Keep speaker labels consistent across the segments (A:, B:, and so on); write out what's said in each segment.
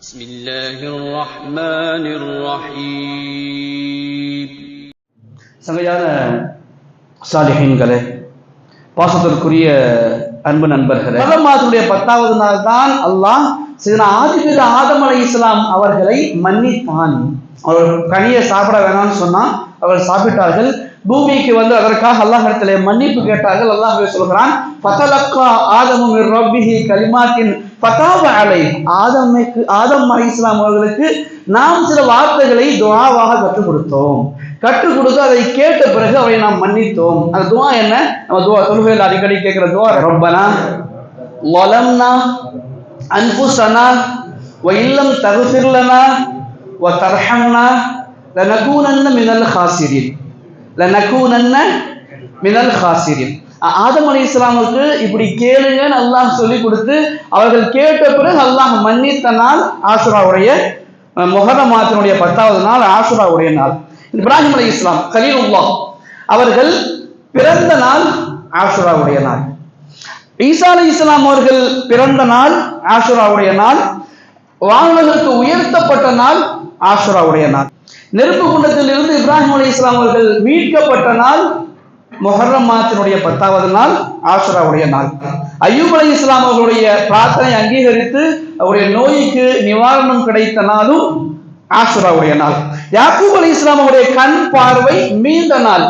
A: بسم الله الرحمن الرحيم
B: சங்கையான சாலிஹீன்களே பாசத்திற்குரிய அன்பு நண்பர்களே ரமலான் மாதத்துடைய பத்தாவது நாள் தான் அல்லாஹ் சிதன ஆதிபித ஆதம் அலை இஸ்லாம் அவர்களை மன்னித்தான் அவர் கனியை சாப்பிட வேணாம்னு சொன்னா அவர்கள் சாப்பிட்டார்கள் பூமிக்கு வந்து அதற்காக அல்லாஹ் இடத்துல மன்னிப்பு கேட்டார்கள் அல்லாஹ் சொல்கிறான் ஃபதலக்கா ஆதமும் ரப்பிஹி கலிமாத்தின் பதாப அலை. ஆதமைக்கு ஆதம் அலி இஸ்லாம் அவர்களுக்கு நாம் சில வார்த்தைகளை துவாவாக கற்றுக் கொடுத்தோம். கற்றுக் கொடுத்து அதை கேட்ட பிறகு அவரை நாம் மன்னித்தோம். அந்த துவா என்ன? நம்ம துவா தொழுகையில் அடிக்கடி கேட்கிற துவா ரொம்பனா வலம்னா அன்புசனா இல்லம் தகுசிர்லனா வ தர்ஹம்னா லனகூனன்ன மினல் ஹாசிரின். லனகூனன்ன மினல் ஹாசிரின். ஆதம் அலி இஸ்லாமுக்கு இப்படி கேளுங்கன்னு அல்லாஹ் சொல்லி கொடுத்து அவர்கள் கேட்ட பிறகு அல்லாஹ் மன்னித்த நாள் ஆசுராவுடைய முகரமாத்தினுடைய பத்தாவது நாள் ஆசுராவுடைய நாள். இப்ராஹிம் அலி இஸ்லாம் கலீலுல்லா அவர்கள் பிறந்த நாள் ஆசுராவுடைய நாள். ஈசா அலி இஸ்லாம் அவர்கள் பிறந்த நாள் ஆசுராவுடைய நாள். வானவர்களுக்கு உயர்த்தப்பட்ட நாள் ஆசுராவுடைய நாள். நெருப்பு குண்டத்தில் இருந்து இப்ராஹிம் அலி இஸ்லாம் அவர்கள் மீட்கப்பட்ட நாள் மொஹர்ரம் மாதத்தினுடைய பத்தாவது நாள் ஆசராவுடைய நாள். ஐயூப் அலி இஸ்லாம் அவர்களுடைய பிரார்த்தனை அங்கீகரித்து அவருடைய நோய்க்கு நிவாரணம் கிடைத்த நாளும் ஆசுராவுடைய நாள். யாக்கூப் அலி இஸ்லாம் அவருடைய கண் பார்வை மீண்ட நாள்.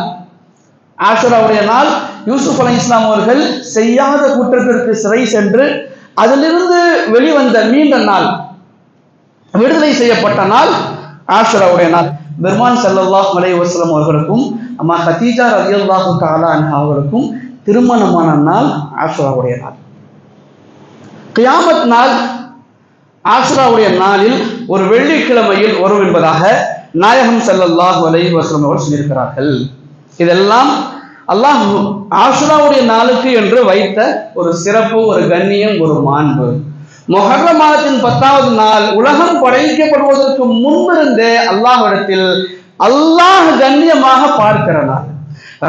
B: ஆசுராவுடைய நாள் யூசுப் அலி இஸ்லாம் அவர்கள் செய்யாத குற்றத்திற்கு சிறை சென்று அதிலிருந்து வெளிவந்த மீண்ட நாள் விடுதலை செய்யப்பட்ட நாள் ஆசுராவுடைய நாள். பெருமான் சல்லல்லாஹ் அலை வசலம் அவர்களுக்கும் அம்மா ஹத்தீஜா ரவியல்லாஹு தாலா அன்ஹா அவர்களுக்கும் திருமணமான நாள் ஆசுராவுடைய நாள். கியாமத் நாள் ஆசுராவுடைய நாளில் ஒரு வெள்ளிக்கிழமையில் வரும் என்பதாக நாயகம் செல்லல்லாஹ் அலைஹி வசலம் அவர்கள் சொல்லியிருக்கிறார்கள். இதெல்லாம் அல்லாஹ் ஆசுராவுடைய நாளுக்கு என்று வைத்த ஒரு சிறப்பு ஒரு கண்ணியம் ஒரு மாண்பு. மொஹர்ர மாதத்தின் பத்தாவது நாள் உலகம் படைக்கப்படுவதற்கு முன்பிருந்தே அல்லாஹிடத்தில் அல்லாஹ் கண்ணியமாக பார்க்கிற நாள்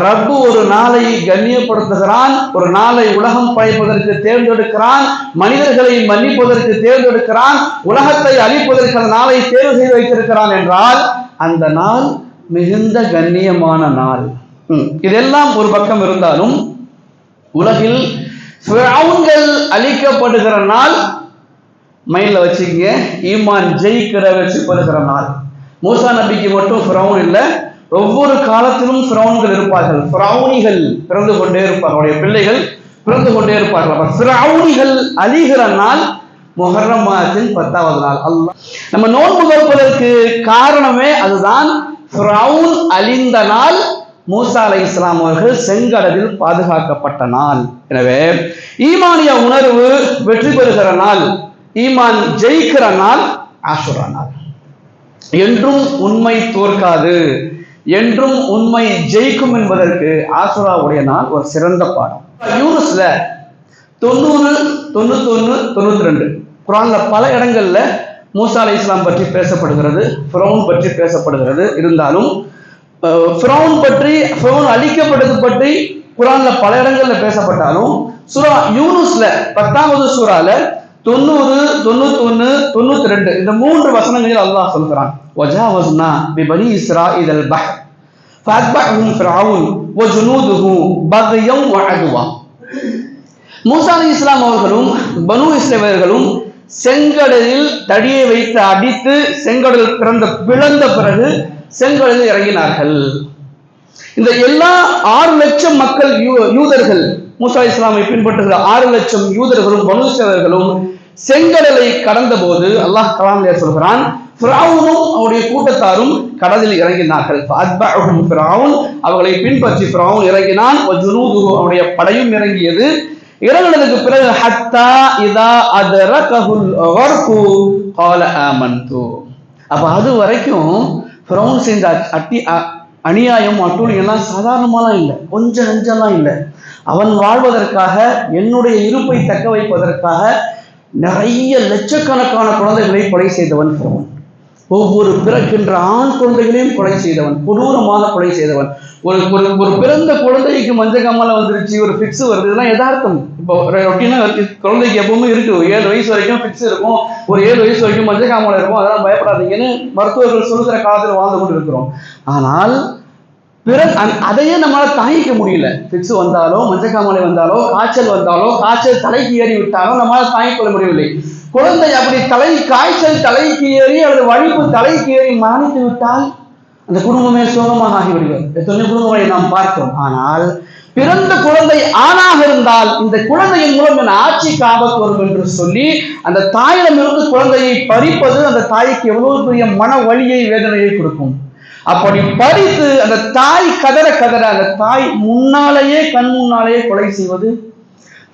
B: ரப்பு ஒரு நாளை கண்ணியப்படுத்துகிறான் ஒரு நாளை உலகம் படைப்பதற்கு தேர்ந்தெடுக்கிறான் மனிதர்களை மன்னிப்பதற்கு தேர்ந்தெடுக்கிறான் உலகத்தை அழிப்பதற்கு அந்த நாளை தேர்வு செய்து வைத்திருக்கிறான் என்றால் அந்த நாள் மிகுந்த கண்ணியமான நாள். இதெல்லாம் ஒரு பக்கம் இருந்தாலும் உலகில் அழிக்கப்படுகிற நாள் மைண்ட்ல வச்சுக்கங்க. ஈமான் ஜெயிக்கிற வச்சு பெறுகிற நாள். மூசா நபிக்கு மட்டும் ஃப்ரௌன் இல்லை ஒவ்வொரு காலத்திலும் ஃப்ரௌன்கள் இருப்பார்கள். ஃப்ரௌனிகள் பிறந்து கொண்டே இருப்பார்கள். அவருடைய பிள்ளைகள் பிறந்து கொண்டே இருப்பார்கள். அப்ப ஃப்ரௌனிகள் அழிகிற நாள் முஹர்ரம் மாதத்தின் பத்தாவது நாள். அல்லாஹ் நம்ம நோன்பு நோற்பதற்கு காரணமே அதுதான். ஃப்ரௌன் அழிந்த நாள் மூசா அலை இஸ்லாம் அவர்கள் செங்கடலில் பாதுகாக்கப்பட்ட நாள். எனவே ஈமானிய உணர்வு வெற்றி பெறுகிற நாள். ஈமான் ஜெயிக்கிற நாள் ஆசுரா நாள். என்றும் உண்மை தோற்காது. என்றும் உண்மை ஜெயிக்கும் என்பதற்கு ஆசுராவுடைய நாள் ஒரு சிறந்த பாடம். யூனுஸ்ல தொண்ணூறு தொண்ணூத்தொன்னு தொண்ணூத்தி ரெண்டு குரான்ல பல இடங்கள்ல மூசா அலி இஸ்லாம் பற்றி பேசப்படுகிறது ஃபிரௌன் பற்றி பேசப்படுகிறது. இருந்தாலும் அஹ், ஃபிரௌன் பற்றி ஃபிரௌன் அழிக்கப்பட்டது பற்றி குரான்ல பல இடங்கள்ல பேசப்பட்டாலும் சூரா யூனுஸ்ல பத்தாவது சூறால தொண்ணூறு தொண்ணூத்தி ஒன்னு தொண்ணூத்தி ரெண்டு இந்த மூன்று வசனங்களில் அல்லாஹ் சொல்கிறான். வஜா வஸ்னா பி இஸ்ரா இதல் பஹ் ஃபத்பஹும் ஃபிரவுன் வ ஜுனூதுஹு பக்யம் வ அதுவா மூசா அலி இஸ்லாம் அவர்களும் பனு இஸ்லாமியர்களும் செங்கடலில் தடியை வைத்து அடித்து செங்கடல் பிறந்த பிளந்த பிறகு செங்கடலில் இறங்கினார்கள். இந்த எல்லா ஆறு லட்சம் மக்கள் யூதர்கள் மூசா இஸ்லாமை பின்பற்றுகிற ஆறு லட்சம் யூதர்களும் பனுசவர்களும் செங்கடலை கடந்த போது அல்லாஹ் கலாம் சொல்கிறான் பிராவுனும் அவருடைய கூட்டத்தாரும் கடலில் இறங்கினார்கள். அவர்களை பின்பற்றி பிராவுன் இறங்கினான். அவருடைய படையும் இறங்கியது. இறங்கினதுக்கு பிறகு ஹத்தா இதா அதர கஹுல் கால ஆமன்து. அப்ப அது வரைக்கும் பிரவுன் செஞ்ச அட்டி அநியாயம் அட்டூழியெல்லாம் சாதாரணமாலாம் இல்லை. கொஞ்சம் நெஞ்செல்லாம் இல்லை. அவன் வாழ்வதற்காக என்னுடைய இருப்பை தக்க வைப்பதற்காக நிறைய லட்சக்கணக்கான குழந்தைகளை கொலை செய்தவன் ஃபிரௌன் ஒவ்வொரு பிறக்கின்ற ஆண் குழந்தைகளையும் கொலை செய்தவன் கொடூரமாக கொலை செய்தவன். ஒரு ஒரு ஒரு பிறந்த குழந்தைக்கு மஞ்சள் கம்மலை வந்துருச்சு ஒரு ஃபிக்ஸ் வருது. இதெல்லாம் யதார்த்தம். இப்போ ரொட்டீனா குழந்தைக்கு எப்பவுமே இருக்கு. ஏழு வயசு வரைக்கும் ஃபிக்ஸ் இருக்கும். ஒரு ஏழு வயசு வரைக்கும் மஞ்சள் காமலை இருக்கும். அதெல்லாம் பயப்படாதீங்கன்னு மருத்துவர்கள் சொல்லுகிற காலத்தில் வாழ்ந்து கொண்டு இருக்கிறோம் ஆனால் பிற அதையே நம்மளால் தாங்கிக்க முடியல. பிச்சு வந்தாலோ மஞ்சக்காமலை வந்தாலோ காய்ச்சல் வந்தாலோ காய்ச்சல் தலைக்கு ஏறி விட்டாலோ நம்மளால் தாங்கிக் கொள்ள முடியவில்லை. குழந்தை அப்படி தலை காய்ச்சல் தலைக்கு ஏறி அல்லது வழிப்பு தலைக்கு ஏறி மாணித்து விட்டால் அந்த குடும்பமே சோகமாக ஆகிவிடுகிறது. எத்தனை குடும்பங்களை நாம் பார்த்தோம் ஆனால் பிறந்த குழந்தை ஆணாக இருந்தால் இந்த குழந்தையின் மூலம் என் ஆட்சிக்கு ஆபத்து வரும் என்று சொல்லி அந்த தாயிடமிருந்து குழந்தையை பறிப்பது அந்த தாய்க்கு எவ்வளவு பெரிய மன வழியை வேதனையை கொடுக்கும். அப்படி பறித்து அந்த தாய் கதற கதற அந்த தாய் முன்னாலேயே கண் முன்னாலேயே கொலை செய்வது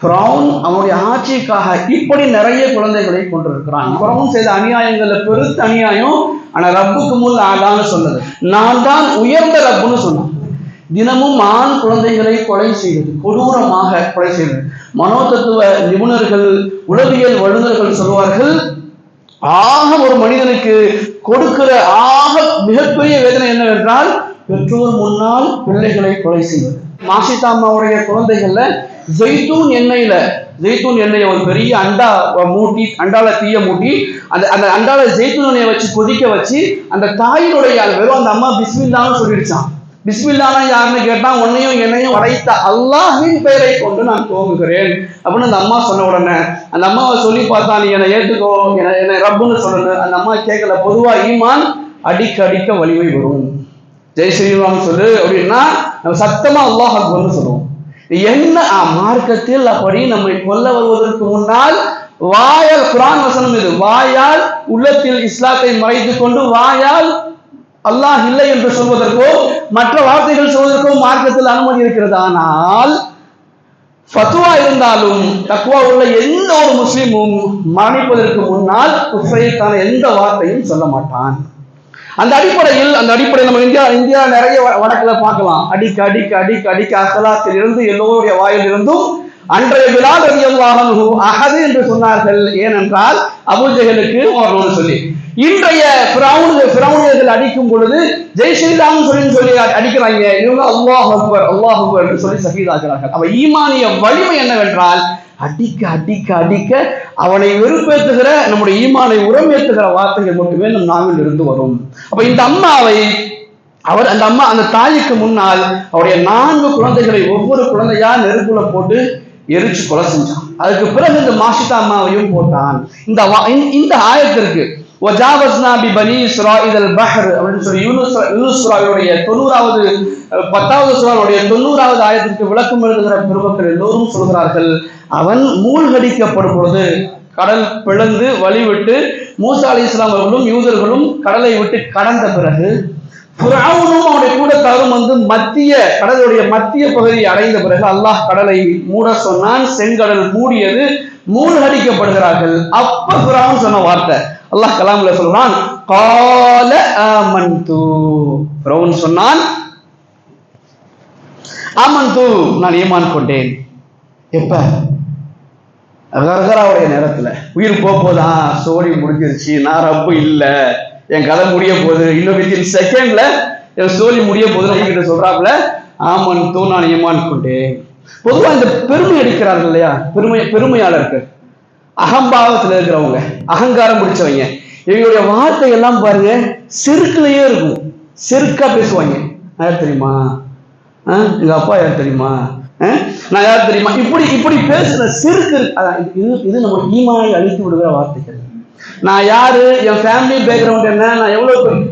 B: பிரவுன் அவனுடைய ஆட்சிக்காக இப்படி நிறைய குழந்தைகளை கொண்டிருக்கிறான். ஃபிரௌன் செய்த அநியாயங்கள்ல பெருத்த அநியாயம். ஆனா ரப்புக்கு முன் ஆளான்னு சொன்னது. நான் தான் உயர்ந்த ரப்புன்னு சொன்னான். தினமும் ஆண் குழந்தைகளை கொலை செய்தது கொடூரமாக கொலை செய்தது மனோதத்துவ நிபுணர்கள் உளவியல் வல்லுநர்கள் சொல்வார்கள் ஆக ஒரு மனிதனுக்கு கொடுக்கிற ஆக மிகப்பெரிய வேதனை என்னவென்றால் பெற்றோர் முன்னால் பிள்ளைகளை கொலை செய்வது. மாசிதாமாவுடைய குழந்தைகள்ல ஜெய்தூன் எண்ணெயில ஜெய்தூன் எண்ணெயை ஒரு பெரிய அண்டா மூட்டி அண்டால தீய மூட்டி அந்த அந்த அண்டால ஜெய்தூன் எண்ணெயை வச்சு கொதிக்க வச்சு அந்த தாயினுடைய வெறும் அந்த அம்மா பிஸ்மில்லான்னு சொல்லிடுச்சான் பிஸ்மில்லானா யாருன்னு கேட்டா உன்னையும் என்னையும் உடைத்த அல்லாஹின் பெயரை கொண்டு நான் துவங்குகிறேன். அப்படின்னு அந்த அம்மா சொன்ன உடனே அந்த அம்மாவை சொல்லி பார்த்தா நீ என்னை ஏற்றுக்கோ என்னை என்னை ரப்புன்னு சொல்லணும் அந்த அம்மா கேட்கல பொதுவா ஈமான் அடிக்க அடிக்க வலிமை வரும். ஜெய் ஸ்ரீராம் சொல்லு அப்படின்னா நம்ம சத்தமா அல்லாஹ் அக்பர்னு சொல்லுவோம். என்ன ஆ, மார்க்கத்தில் அப்படி நம்மை கொல்ல வருவதற்கு முன்னால் வாயால் குரான் வசனம் இது. வாயால் உள்ளத்தில் இஸ்லாத்தை மறைத்து கொண்டு வாயால் அல்லாஹ் இல்லை என்று சொல்வதற்கோ மற்ற வார்த்தைகள் சொல்வதற்கோ மார்க்கத்தில் அனுமதி இருக்கிறது. ஆனால் ஃபத்வா இருந்தாலும் தக்குவா உள்ள எந்த ஒரு முஸ்லீமும் மரணிப்பதற்கு முன்னால் குஃப்ரைக்கான எந்த வார்த்தையும் சொல்ல மாட்டான். அந்த அடிப்படையில் அந்த அடிப்படையில் நம்ம இந்தியா இந்தியா நிறைய வ- பார்க்கலாம். அடிக்க அடிக்க அடிக்க அடிக்க அகலாத்தில் இருந்து எல்லோருடைய வாயில் இருந்தும் அன்றைய விழால் ரதியல்லாஹு அகது என்று சொன்னார்கள். ஏனென்றால் அபுஜெகலுக்கு வரணும்னு சொல்லி இன்றைய பிரவுன் பிரவுனியர்கள் அடிக்கும் பொழுது ஜெய் ஸ்ரீராம் சொல்லி சொல்லி அடிக்கிறாங்க. இவங்க அல்லாஹ் அக்பர் அல்லாஹ் அக்பர் என்று சொல்லி சகிதாகிறார்கள். அவ ஈமானிய வலிமை என்னவென்றால் அடிக்க அடிக்க அடிக்க அவனை வெறுப்பேற்றுகிற நம்முடைய ஈமானை உரமேற்றுகிற வார்த்தைகள் மட்டுமே நம் நாவில் இருந்து வரும். அப்ப இந்த அம்மாவை அவர் அந்த அம்மா அந்த தாய்க்கு முன்னால் அவருடைய நான்கு குழந்தைகளை ஒவ்வொரு குழந்தையா நெருப்புல போட்டு எரிச்சு கொலை செஞ்சான். அதுக்கு பிறகு இந்த மாஷிதா அம்மாவையும் போட்டான். இந்த வா- இந்த- ஒஜாவஸ்னா பி பனி இஸ்ரா இதல் பஹர் அப்படின்னு சொல்லி யூனுஸ் யூனுஸ்ராவுடைய தொண்ணூறாவது பத்தாவது சுராவுடைய தொண்ணூறாவது ஆயிரத்திற்கு விளக்கம் எழுதுகிற பெருமக்கள் எல்லோரும் சொல்கிறார்கள் அவன் மூழ்கடிக்கப்படும் பொழுது கடல் பிளந்து வழிவிட்டு மூசா அலி இஸ்லாமர்களும் யூதர்களும் கடலை விட்டு கடந்த பிறகு புறாவுனும் அவனுடைய கூடத்தாரும் வந்து மத்திய கடலுடைய மத்திய பகுதியை அடைந்த பிறகு அல்லாஹ் கடலை மூட சொன்னான் செங்கடல் மூடியது மூழ்கடிக்கப்படுகிறார்கள். அப்ப புறாவும் சொன்ன வார்த்தை அல்லாஹ் கலாம்ல சொல்றான் கால ஆமந்து ஃபிரௌன் சொன்னான் ஆமந்து நான் ஈமான் கொண்டேன். எப்ப? கர்கராவுடைய நேரத்துல. உயிர் போக போதா சோழி முடிஞ்சிருச்சு நான் ரப்பு இல்ல. என் கதை முடிய போகுது. இன்னும் வித்தின் செகண்ட்ல என் சோழி முடிய போகுது என்கிட்ட சொல்றாப்புல ஆமன் தூ நான் ஈமான் கொண்டேன். பொதுவா இந்த பெருமை அடிக்கிறார்கள் இல்லையா? பெருமை பெருமையாளர்கள். அகம்பாவத்தில் இருக்கிறவங்க அகங்காரம் பிடிச்சவங்க. இவங்களுடைய வார்த்தை எல்லாம் பாருங்க செருக்குலயே இருக்கும். செருக்கா பேசுவாங்க. யார் தெரியுமா? ஆ, எங்க அப்பா யார் தெரியுமா? ஆ, நான் யார் தெரியுமா? இப்படி இப்படி பேசுற சிறுக்கு அதான் இது இது நம்ம ஈமானை அழித்து விடுகிற வார்த்தைகள். நான் யாரு? என் ஃபேமிலி பேக்ரவுண்ட் என்ன? நான் எவ்வளவு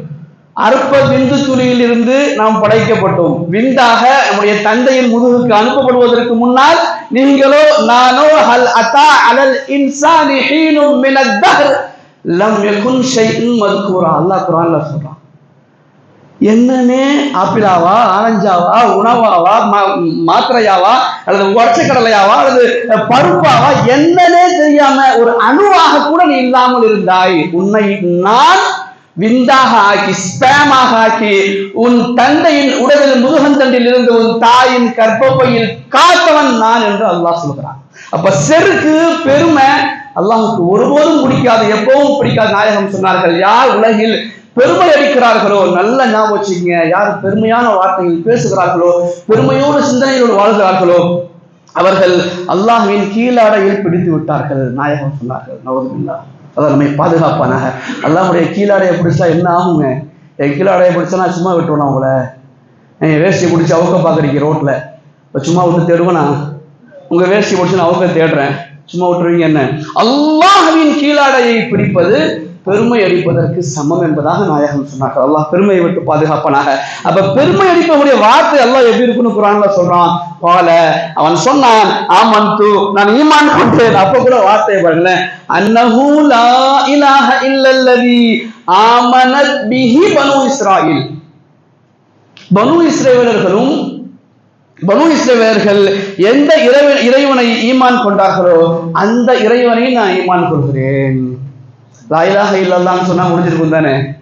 B: அற்ப விந்து துளியில் இருந்து நாம் படைக்கப்பட்டோம். விந்தாக நம்முடைய தந்தையின் முதுகுக்கு அனுப்பப்படுவதற்கு முன்னால் நீங்களோ நானோ ஹல் அத்தா அலல் இன்சானி ஹீனும் மினத்தஹர் லம் யகுன் ஷைஇன் மذ்கூரா அல்லாஹ் குர்ஆன்ல சொல்றான். என்னன்னே ஆப்பிளாவா ஆரஞ்சாவா உணவாவா மா- மாத்திரையாவா அல்லது உடச்ச கடலையாவா அல்லது பருப்பாவா என்னன்னே தெரியாம ஒரு அணுவாக கூட நீ இல்லாமல் இருந்தாய். உன்னை நான் விந்தாக ஆக்கி ஸ்பேமாக ஆக்கி உன் தந்தையின் உடலில் முதுகந்தண்டில் இருந்து உன் தாயின் கர்ப்பப்பையில் காத்தவன் நான் என்று அல்லாஹ் சொல்கிறான். அப்ப செருக்கு பெருமை அல்லாஹுக்கு ஒருபோதும் பிடிக்காது எப்பவும் பிடிக்காத. நாயகம் சொன்னார்கள் யார் உலகில் பெருமை அடிக்கிறார்களோ நல்ல ஞாபகம் வச்சுக்கங்க யார் பெருமையான வார்த்தைகள் பேசுகிறார்களோ பெருமையோடு சிந்தனையோடு வாழ்கிறார்களோ அவர்கள் அல்லாஹின் கீழாடையில் பிடித்து விட்டார்கள் நாயகம் சொன்னார்கள் நவதுல்லா அதான் நம்மை பாதுகாப்பானாக. அல்லாஹுடைய கீழாடையை பிடிச்சா என்ன ஆகுங்க? என் கீழாடையை பிடிச்சா நான் சும்மா விட்டுருவேன் அவங்கள என் வேஷ்டியை பிடிச்சி அவுக்க பார்க்குறீங்க ரோட்டில் இப்போ சும்மா விட்டு தேடுவேனா? உங்கள் வேஷ்டி பிடிச்சி நான் அவுக்க தேடுறேன். சும்மா விட்டுருவீங்க என்ன? அல்லாஹ்வின் கீழாடையை பிடிப்பது பெருமை அடிப்பதற்கு சமம் என்பதாக நாயகம் சொன்னார்கள். அல்லாஹ் பெருமையை விட்டு பாதுகாப்பனாக. அப்ப பெருமை அடிப்பக்கூடிய வார்த்தை எல்லாம் எப்படி இருக்குன்னு குரான்ல சொல்றான். போல அவன் சொன்னான் ஆமந்து நான் ஈமான் கொண்டேன். அப்ப கூட வார்த்தையை பாருங்களேன் அன்னஹு லா இலாஹ இல்லல்லதி ஆமனத் பிஹி பனு இஸ்ராயில். பனு இஸ்ரேலர்களும் பனு இஸ்ரேலர்கள் எந்த இறைவன் இறைவனை ஈமான் கொண்டார்களோ அந்த இறைவனை நான் ஈமான் கொள்கிறேன். லாயிலாக இல்லல்லான்னு சொன்னா முடிஞ்சிருக்கும் தானே?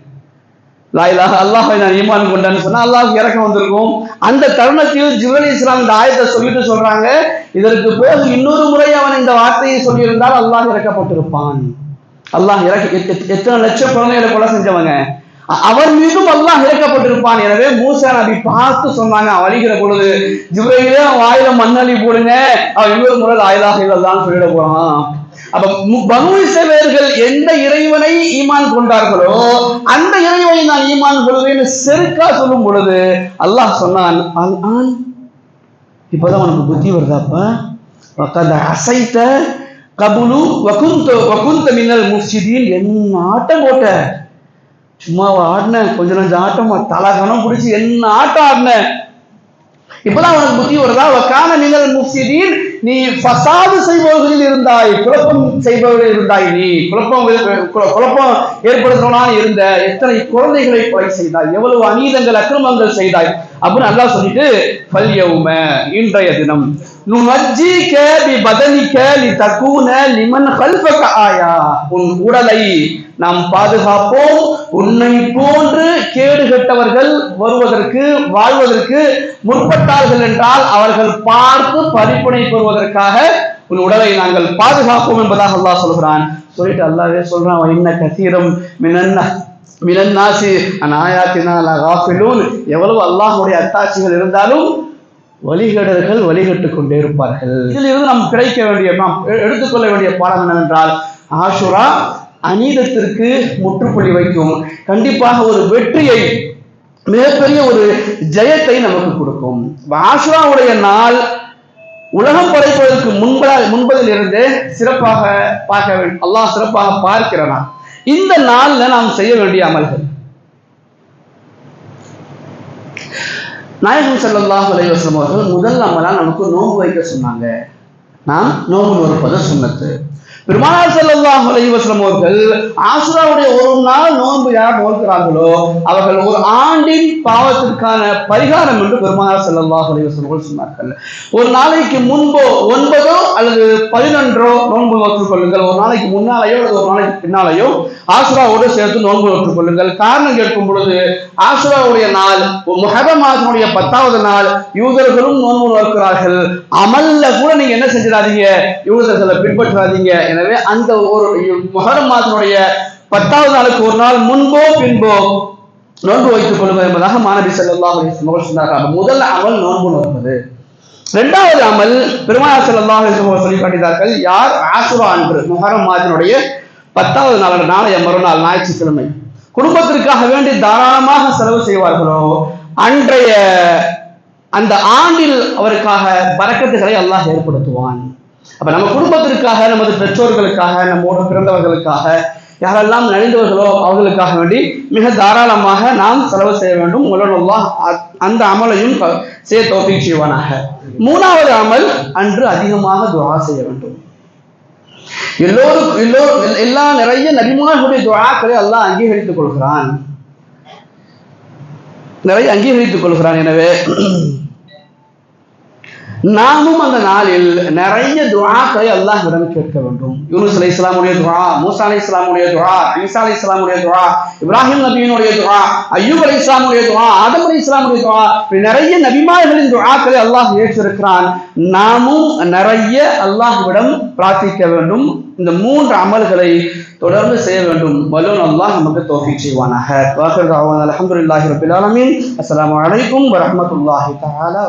B: லாயிலாக அல்லாஹை நான் ஈமான் கொண்டேன்னு சொன்னா அல்லாஹ் இறக்கம் வந்திருக்கும். அந்த தருணத்தில் ஜிவலி இஸ்லாம் இந்த ஆயத்தை சொல்லிட்டு சொல்றாங்க. இதற்கு பிறகு இன்னொரு முறை அவன் இந்த வார்த்தையை சொல்லியிருந்தால் அல்லாஹ் இறக்கப்பட்டிருப்பான். அல்லாஹ் இறக்க எத்த- எத்தனை லட்சம் குழந்தைகளை கொலை செஞ்சவங்க? அவர் மீதும் அல்லாஹ் இறக்கப்பட்டிருப்பான். எனவே மூசா நபி பார்த்து சொன்னாங்க அவன் அழிகிற பொழுது ஜிப்ரையிலே அவன் வாயில மண்ணள்ளி போடுங்க. அவன் இன்னொரு முறை ஆயுதாக இல்லல்லான்னு சொல்லிட போறான். அப்ப பனு இசைவேர்கள் எந்த இறைவனை ஈமான் கொண்டார்களோ அந்த இறைவனை நான் ஈமான் கொள்வேன்னு செருக்கா சொல்லும் பொழுது அல்லாஹ் சொன்னான் அல் ஆன். இப்போதான் உனக்கு புத்தி வருதாப்பா அசைத்த கபுலு வகுந்த வகுந்த மின்னல் முஃப்சிதீன். என்ன ஆட்டம் போட்ட. சும்மா ஆடின? கொஞ்ச நஞ்சம் ஆட்டமா? தலகணம் பிடிச்சி என்ன ஆட்டம் ஆடின? இப்பதான் உனக்கு புத்தி வருதா? வக்கான மின்னல் முஃப்சிதீன். நீ பசாது செய்பவர்களில் இருந்தாய் குழப்பம் செய்பவர்கள் இருந்தாய் நீ. குழப்பம் குழப்பம் ஏற்படுத்துறவனாக இருந்த எத்தனை குழந்தைகளை கொலை செய்தாய் எவ்வளவு அநீதங்கள் அக்கிரமங்கள் செய்தாய் அப்படின்னு நல்லா சொல்லிட்டு பல்யவும இன்றைய தினம் நுமஜ்ஜிக பி பதனிக லி தக்கூன லிமன் ஹல்ஃபக ஆயா. உன் உடலை நாம் பாதுகாப்போம். உன்னை போன்று கேடு கெட்டவர்கள் வருவதற்கு வாழ்வதற்கு முற்பட்டார்கள் என்றால் அவர்கள் பார்த்து பரிப்புனை பெறுவதற்காக உன் உடலை நாங்கள் பாதுகாப்போம் என்பதாக அல்லாஹ் சொல்கிறான். சொல்லிட்டு அல்லாவே சொல்றான் என்ன கசீரம் மினன்ன மினன்னாசி அநாயாத்தினா லகாஃபிலூன் எவ்வளவு அல்லாஹுடைய அத்தாட்சிகள் இருந்தாலும் வழிகடர்கள் வழிகட்டு கொண்டே இருப்பார்கள். இதிலிருந்து நாம் கிடைக்க வேண்டிய நாம் எடுத்துக்கொள்ள வேண்டிய பாடம் என்னவென்றால் ஆஷுரா அநீதத்திற்கு முற்றுப்புள்ளி வைக்கும். கண்டிப்பாக ஒரு வெற்றியை மிகப்பெரிய ஒரு ஜெயத்தை நமக்கு கொடுக்கும். இப்ப ஆஷுராவுடைய நாள் உலகம் படைப்பதற்கு முன்பதால் முன்பதில் இருந்து சிறப்பாக பார்க்க வேண்டும் அல்லாஹ் சிறப்பாக பார்க்கிறனா? இந்த நாளில் நாம் செய்ய வேண்டிய அமல்கள். நாயகம் செல்லல்லாஹ் அலைஹி அவர்கள் முதல் அமலாக நமக்கு நோன்பு வைக்க சொன்னாங்க. நாம் நோன்பு நோற்பது சொன்னது பெருமானார் செல்லல்லாஹ் அலைஹி அவர்கள் ஆசுராவுடைய ஒரு நாள் நோன்பு யார் நோக்கிறார்களோ அவர்கள் ஒரு ஆண்டின் பாவத்திற்கான பரிகாரம் என்று பெருமானார் செல்லல்லாஹ் அலைஹி அவர்கள் சொன்னார்கள். ஒரு நாளைக்கு முன்போ ஒன்பதோ அல்லது பதினொன்றோ நோன்பு நோற்றுக் கொள்ளுங்கள். ஒரு நாளைக்கு முன்னாலேயோ அல்லது ஒரு நாளைக்கு பின்னாலேயோ ஆசுராவோடு சேர்த்து நோன்பு வைத்துக் கொள்ளுங்கள். காரணம் கேட்கும் பொழுது ஆசுராவுடைய நாள் முஹர மாதனுடைய பத்தாவது நாள் யூதர்களும் நோன்பு நோக்கிறார்கள் அமல்ல கூட நீங்க என்ன செஞ்சிடாதீங்க? யூதர்களை பின்பற்றாதீங்க. எனவே அந்த ஒரு முகரம் மாதனுடைய பத்தாவது நாளுக்கு ஒரு நாள் முன்போ பின்போ நோன்பு வைத்துக் கொள்ளுங்கள் என்பதாக மாணவி ஸல்லல்லாஹு அவர்கள் சொன்னார்கள். முதல் அமல் நோன்பு நோற்பது இரண்டாவது அமல் பெருமாள் ஸல்லல்லாஹு சொல்லி காட்டினார்கள் யார் ஆசுரா அன்று முஹரம் மாதனுடைய பத்தாவது நாள் நாளைய மறுநாள் ஞாயிற்றுக்கிழமை குடும்பத்திற்காக வேண்டி தாராளமாக செலவு செய்வார்களோ? அன்றைய அந்த ஆண்டில் அவருக்காக பறக்கத்துகளை அல்லாஹ் ஏற்படுத்துவான். அப்ப நம்ம குடும்பத்திற்காக நமது பெற்றோர்களுக்காக நம்மோடு பிறந்தவர்களுக்காக யாரெல்லாம் நலிந்தவர்களோ அவர்களுக்காக வேண்டி மிக தாராளமாக நாம் செலவு செய்ய வேண்டும். உங்களுடன் அ- அந்த அமலையும் செய்ய தோப்பி செய்வானாக. மூணாவது அமல் அன்று அதிகமாக துவா செய்ய வேண்டும். எல்லோரும் எல்லோரும் எல்லா நிறைய நபிமார்களுடைய துஆக்களை அல்லாஹ் அங்கீகரித்துக் கொள்கிறான். நிறைய அங்கீகரித்துக் கொள்கிறான். எனவே நாமும் அந்த நாளில் நிறைய துஆக்களை அல்லாஹ்விடம் கேட்க வேண்டும். யூனுஸ் அலி இஸ்லாமுடைய துவா மூசா அலி இஸ்லாமுடைய துவா ஈசா அலி இஸ்லாமுடைய துவா இப்ராஹிம் நபியினுடைய துவா ஐயூப் அலி இஸ்லாமுடைய துவா ஆதம் அலி இஸ்லாமுடைய துவா நிறைய நபிமார்களின் துவாக்களை அல்லாஹ் ஏற்றிருக்கிறான். நாமும் நிறைய அல்லாஹ்விடம் பிரார்த்திக்க வேண்டும். இந்த மூன்று அமல்களை தொடர்ந்து செய்ய வேண்டும். வலுன் அல்லாஹ் நமக்கு தோஃபி செய்வானாக. வாக்கர் அலமதுல்லாஹி ரபில் ஆலமீன். அஸ்ஸலாமு அலைக்கும் வரஹ்மத்துல்லாஹி தஆலா